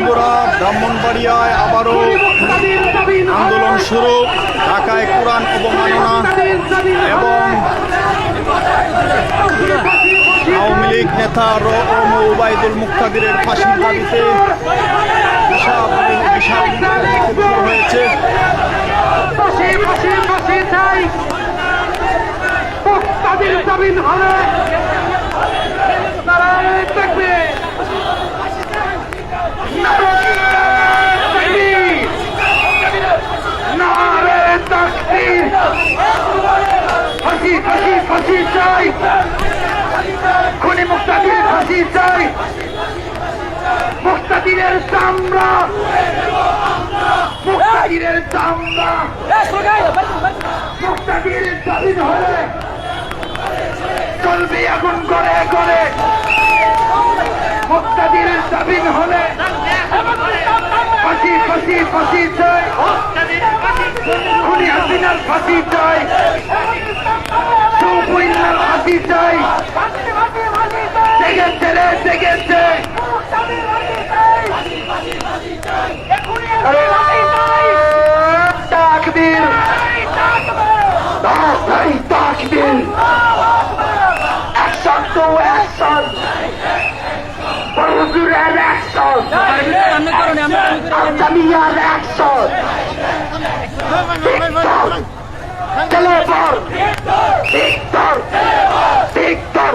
বন্ধুরা ব্রাহ্মণবাড়িয়ায় আবারও আন্দোলন শুরু, ঢাকায় কোরআন অবমাননা এবং আওয়ামী লীগ নেতা রম ওবায়দুল মুক্তাদিরের ফাঁসির দাবিতে বিশাল বিশাল হয়েছে। মুক্তাদির জামিন হলে নারায়ণ দেখবে ফাঁসি ফাঁসি ফাঁসি চাই খুনি মুক্তাদির ফাঁসি চাই। মুক্তাদিরের চামড়া। মুক্তাদিরের চামড়া। মুক্তাদির স্বাধীন হলে চলবে এখন করে করে মুক্তাদির স্বাধীন হলে ফাঁসি ফাঁসি ফাঁসি চাই। খুনি হাসিনার ফাঁসি চাই সৌপইনার ফাঁসি চাই জেগেছে রে জেগেছে তাকবীর তাড়াতাড়ি তাকবীর। অ্যাকশন টু অ্যাকশন হুজুরের অ্যাকশন জামিয়ার অ্যাকশন ভিক্টর ছেলেবর ভিক্টর ভিক্টর